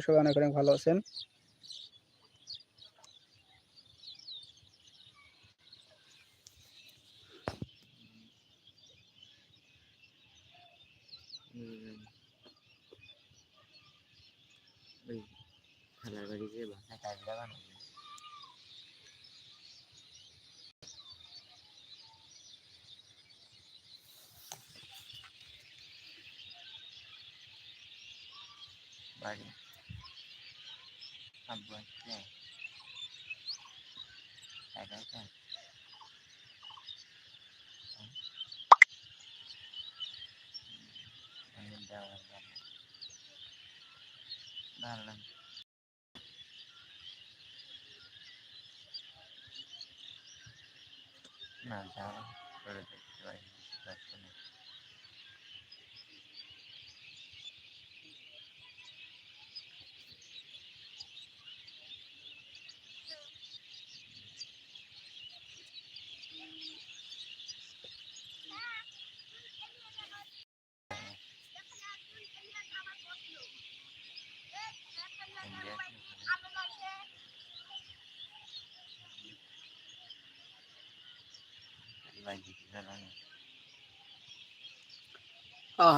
সবাই অনেক অনেক ভালো আছেন। খেলার বাড়ি যে কাজ লাগানো। আব্বু আসছে একা একা আমি যাওয়ার ভালো ভালো না যাওয়া করে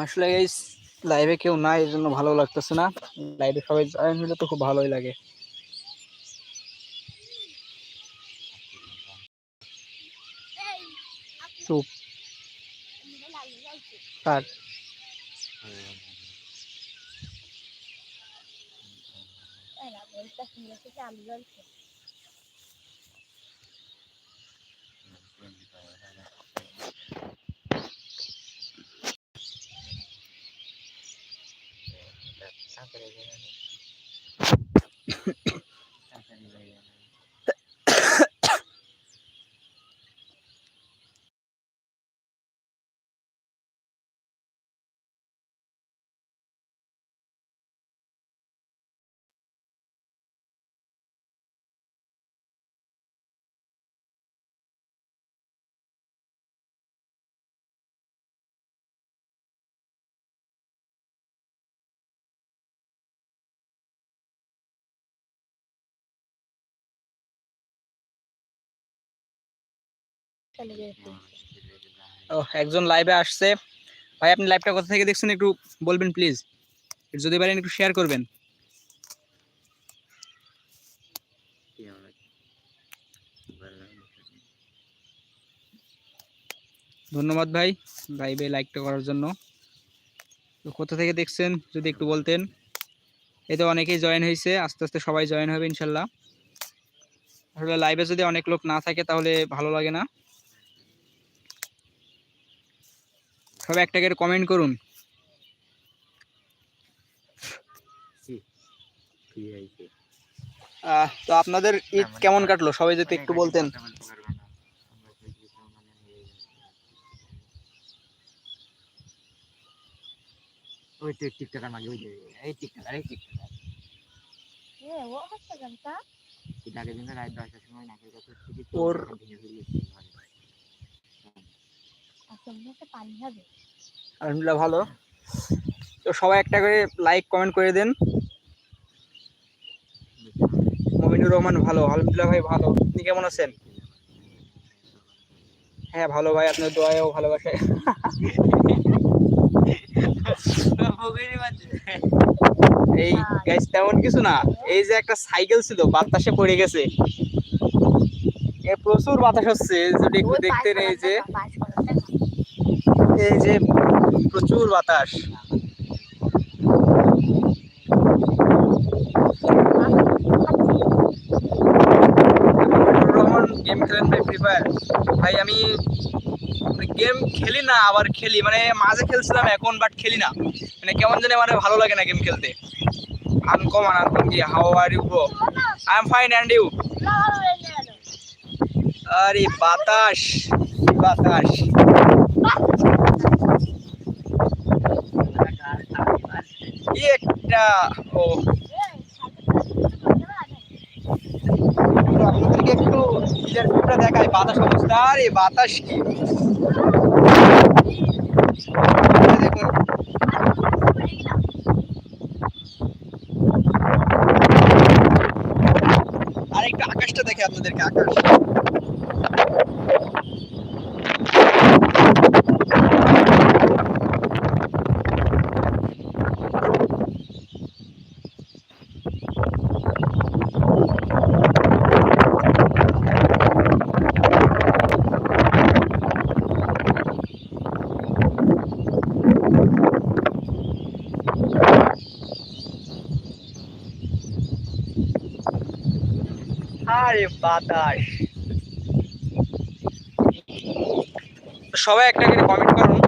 আসলে এই লাইভে কেউ নাই এর জন্য ভালো লাগতেছে না। লাইভে সবাই জয়েন হলে তো খুব ভালোই লাগে। চুপ কার একজন লাইভে আসছে। ভাই, আপনি লাইভটা কোথা থেকে দেখছেন একটু বলবেন প্লিজ যদি পারেন একটু শেয়ার করবেন। ধন্যবাদ ভাই লাইভে লাইকটা করার জন্য। তো কোথা থেকে দেখছেন, যদি একটু বলতেন। এতে অনেকেই জয়েন হয়েছে আস্তে আস্তে সবাই জয়েন হবে ইনশাল্লাহ। আসলে লাইভে যদি অনেক লোক না থাকে, তাহলে ভালো লাগে না। সবাই একটা করে কমেন্ট করুন। তো আপনাদের ঈদ কেমন কাটলো? সবাই যদি একটু বলতেন। ওই তো টিকটকার মাগে ওই যে এই টিকটকার এই টিকটকার। এটা দিন রাত দশটার সময় নাকের কাছে থেকে আলহামদুলিল্লাহ ভালো। তো সবাই একটা করে লাইক কমেন্ট করে দেন। মমিনুর রহমান ভালো আলহামদুলিল্লাহ ভাই ভালো। আপনি কেমন আছেন? হ্যাঁ ভালো ভাই আপনার দোয়ায়ও ভালোবাসে এই গাইস তেমন কিছু না। এই যে একটা সাইকেল ছিল বাতাসে পড়ে গেছে। প্রচুর বাতাস হচ্ছে যদি একটু দেখতেন এই যে। এই যে প্রচুর বাতাস। গেম খেলেন ভাই ফ্রি ফায়ার ভাই, আমি গেম খেলি না, আবার খেলি। মানে মাঝে খেলছিলাম এখন বাট খেলি না। মানে কেমন জানি আমার ভালো লাগে না গেম খেলতে। আনকমন আনকম কি how are you bro I am fine and you আরে বাতাস বাতাস। কি আপনাদেরকে একটু নিজের বাতাস অবস্থা। আরে বাতাস কি? দেখুন আকাশটা দেখে আপনাদেরকে আকাশ। আরে বাতাস। সবাই একটা করে কমেন্ট করুন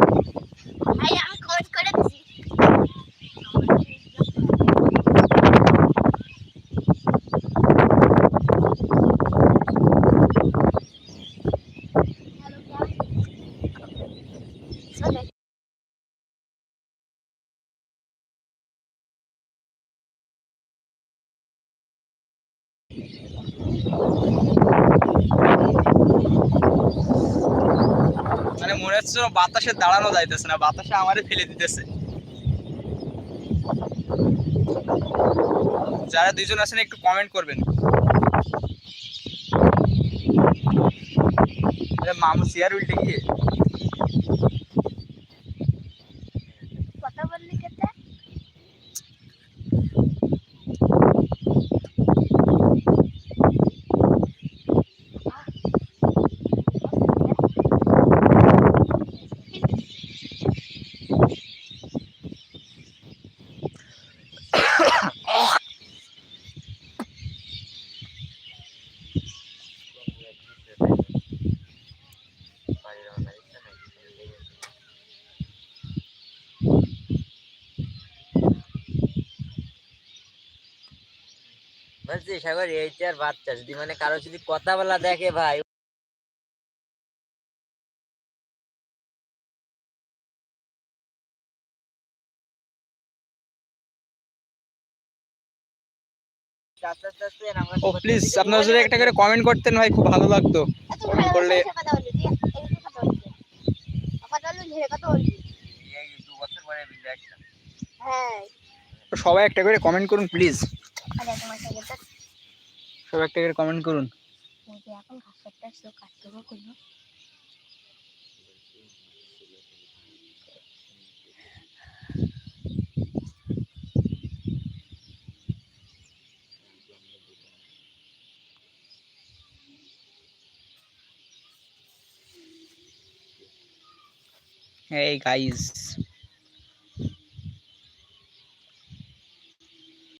মানে মনে হচ্ছে বাতাসে দাঁড়ানো যাইতেছে না, বাতাসে আমারে ফেলে দিতেছে। যারা দুইজন আছেন, একটু কমেন্ট করবেন। মামু চেয়ার উল্টে গিয়ে। বলছি সাগর এইটার বাচ্চা যদি মানে কারও যদি কথা বলা দেখে ভাই ও প্লিজ আপনারা যদি একটা করে কমেন্ট করতেন ভাই খুব ভালো লাগতো। Comment করলে- হ্যাঁ। সবাই একটা করে কমেন্ট করুন প্লিজ তো সবাই একটা করে কমেন্ট করুন। এখন কাটতে করল এই গাইস